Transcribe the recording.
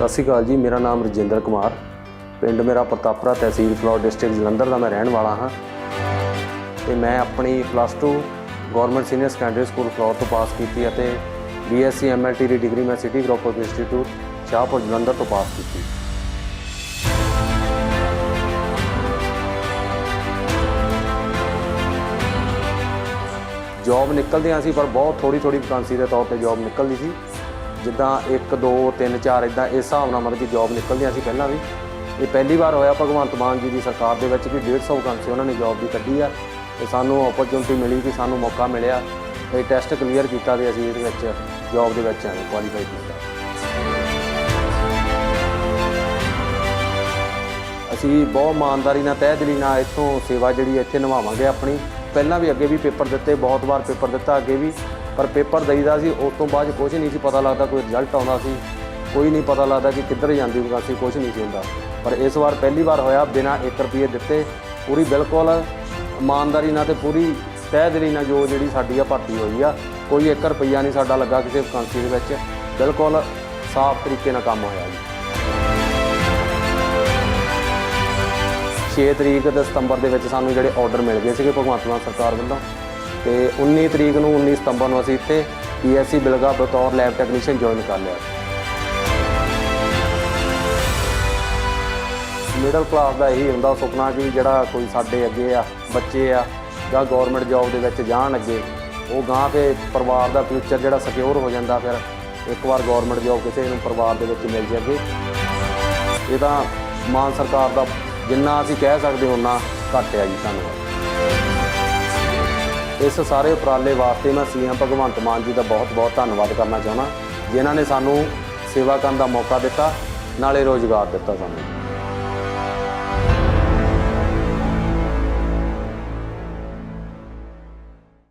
ਸਤਿ ਸ਼੍ਰੀ ਅਕਾਲ ਜੀ, ਮੇਰਾ ਨਾਮ ਰਜਿੰਦਰ ਕੁਮਾਰ। ਪਿੰਡ ਮੇਰਾ ਪ੍ਰਤਾਪਰਾ ਤਹਿਸੀਲ ਫਲੋਰ ਡਿਸਟ੍ਰਿਕਟ ਜਲੰਧਰ ਦਾ ਮੈਂ ਰਹਿਣ ਵਾਲਾ ਹਾਂ। ਤੇ ਮੈਂ ਆਪਣੀ plus 2 government senior secondary school Phillaur ਤੋਂ ਪਾਸ ਕੀਤੀ ਅਤੇ ਬੀਐਸਸੀ ਐਮਐਲਟੀ ਦੀ ਡਿਗਰੀ ਮੈਂ city group of institute Shahpur, Jalandhar ਤੋਂ ਪਾਸ ਕੀਤੀ। ਜੌਬ ਨਿਕਲਦੀਆਂ ਸੀ, ਪਰ ਬਹੁਤ ਥੋੜੀ ਥੋੜੀ ਵੈਕੈਂਸੀ ਦੇ ਤੌਰ ਤੇ ਜੌਬ ਨਿਕਲਦੀ ਸੀ। ਜਿੱਦਾਂ 1 2 3 4 ਇਦਾਂ ਇਸ ਹਿਸਾਬ ਨਾਲ ਮਤਲਬ ਕਿ ਜੌਬ ਨਿਕਲਦੀਆਂ ਸੀ ਪਹਿਲਾਂ ਵੀ। ਇਹ ਪਹਿਲੀ ਵਾਰ ਹੋਇਆ ਭਗਵੰਤ ਮਾਨ ਜੀ ਦੀ ਸਰਕਾਰ ਦੇ ਵਿੱਚ ਕਿ 150 ਵੈਕੈਂਸੀ ਉਹਨਾਂ ਨੇ ਜੌਬ ਦੀ ਕੱਢੀ ਆ ਤੇ ਸਾਨੂੰ ਓਪਰਚੁਨਿਟੀ ਮਿਲੀ ਕਿ ਸਾਨੂੰ ਮੌਕਾ ਮਿਲਿਆ। ਇਹ ਟੈਸਟ ਕਲੀਅਰ ਕੀਤਾ ਤੇ ਅਸੀਂ ਇਹਦੇ ਵਿੱਚ ਜੌਬ ਦੇ ਵਿੱਚ ਆਏ ਕੁਆਲੀਫਾਈ ਕੀਤਾ। ਅਸੀਂ ਬਹੁਤ ਇਮਾਨਦਾਰੀ ਨਾਲ, ਤਹਿ ਦਿਲੀ ਨਾਲ ਇੱਥੋਂ ਸੇਵਾ ਜਿਹੜੀ ਇੱਥੇ ਨਿਭਾਵਾਂਗੇ ਆਪਣੀ। ਪਹਿਲਾਂ ਵੀ ਅੱਗੇ ਵੀ ਪੇਪਰ ਦਿੱਤੇ, ਬਹੁਤ ਵਾਰ ਪੇਪਰ ਦਿੱਤਾ, ਅੱਗੇ ਵੀ ਪਰ ਪੇਪਰ ਦਈਦਾ ਸੀ, ਉਸ ਤੋਂ ਬਾਅਦ ਕੁਝ ਨਹੀਂ ਸੀ ਪਤਾ ਲੱਗਦਾ, ਕੋਈ ਰਿਜ਼ਲਟ ਆਉਂਦਾ ਸੀ, ਕੋਈ ਨਹੀਂ ਪਤਾ ਲੱਗਦਾ ਕਿ ਕਿੱਧਰ ਜਾਂਦੀ ਵਕਾਸੀ ਕੁਝ ਨਹੀਂ ਸੀ ਹੁੰਦਾ। ਪਰ ਇਸ ਵਾਰ ਪਹਿਲੀ ਵਾਰ ਹੋਇਆ, ਬਿਨਾਂ 1 ਰੁਪਏ ਦਿੱਤੇ, ਪੂਰੀ ਬਿਲਕੁਲ ਇਮਾਨਦਾਰੀ ਨਾਲ ਤੇ ਪੂਰੀ ਤਹਿ ਦਿਲੀ ਨਾਲ ਜੋ ਜਿਹੜੀ ਸਾਡੀ ਆ ਭਰਤੀ ਹੋਈ ਆ, ਕੋਈ 1 ਰੁਪਈਆ ਨਹੀਂ ਸਾਡਾ ਲੱਗਾ ਕਿਸੇ ਵਕਾਂਸੀ ਦੇ ਵਿੱਚ, ਬਿਲਕੁਲ ਸਾਫ਼ ਤਰੀਕੇ ਨਾਲ ਕੰਮ ਹੋਇਆ ਜੀ। 6 ਤਰੀਕ ਦੇ ਸਤੰਬਰ ਦੇ ਵਿੱਚ ਸਾਨੂੰ ਜਿਹੜੇ ਆਰਡਰ ਮਿਲ ਗਏ ਸੀਗੇ ਭਗਵੰਤ ਮਾਨ ਸਰਕਾਰ ਵੱਲੋਂ ਤੇ 19 ਤਰੀਕ ਨੂੰ 19 ਸਤੰਬਰ ਨੂੰ ਅਸੀਂ ਇੱਥੇ ਪੀਐਸਸੀ ਬਿਲਗਾ ਬਤੌਰ ਲੈਬ ਟੈਕਨੀਸ਼ੀਅਨ ਜੁਆਇਨ ਕਰ ਲਿਆ। ਮਿਡਲ ਕਲਾਸ ਦਾ ਇਹੀ ਹੁੰਦਾ ਸੁਪਨਾ ਕਿ ਜਿਹੜਾ ਕੋਈ ਸਾਡੇ ਅੱਗੇ ਆ, ਬੱਚੇ ਆ ਜਾਂ ਗਵਰਨਮੈਂਟ ਜੌਬ ਦੇ ਵਿੱਚ ਜਾਣ ਅੱਗੇ, ਉਹ ਗਾਂ ਤੇ ਪਰਿਵਾਰ ਦਾ ਫਿਊਚਰ ਜਿਹੜਾ ਸਿਕਿਉਰ ਹੋ ਜਾਂਦਾ ਫਿਰ ਇੱਕ ਵਾਰ ਗਵਰਨਮੈਂਟ ਜੌਬ ਕਿਸੇ ਨੂੰ ਪਰਿਵਾਰ ਦੇ ਵਿੱਚ ਮਿਲ ਜਾਵੇ ਇਹ ਤਾਂ ਮਾਨ ਸਰਕਾਰ ਦਾ ਜਿੰਨਾ ਅਸੀਂ ਕਹਿ ਸਕਦੇ ਉਹਨਾਂ ਘੱਟ ਆ ਜੀ ਧੰਨਵਾਦ। ਇਸ ਸਾਰੇ ਉਪਰਾਲੇ ਵਾਸਤੇ ਮੈਂ ਸੀਐਮ ਭਗਵੰਤ ਮਾਨ ਜੀ ਦਾ ਬਹੁਤ-ਬਹੁਤ ਧੰਨਵਾਦ ਕਰਨਾ ਚਾਹੁੰਦਾ। ਜਿਨ੍ਹਾਂ ਨੇ ਸਾਨੂੰ ਸੇਵਾ ਕਰਨ ਦਾ ਮੌਕਾ ਦਿੱਤਾ, ਨਾਲੇ ਰੋਜ਼ਗਾਰ ਦਿੱਤਾ ਸਾਨੂੰ।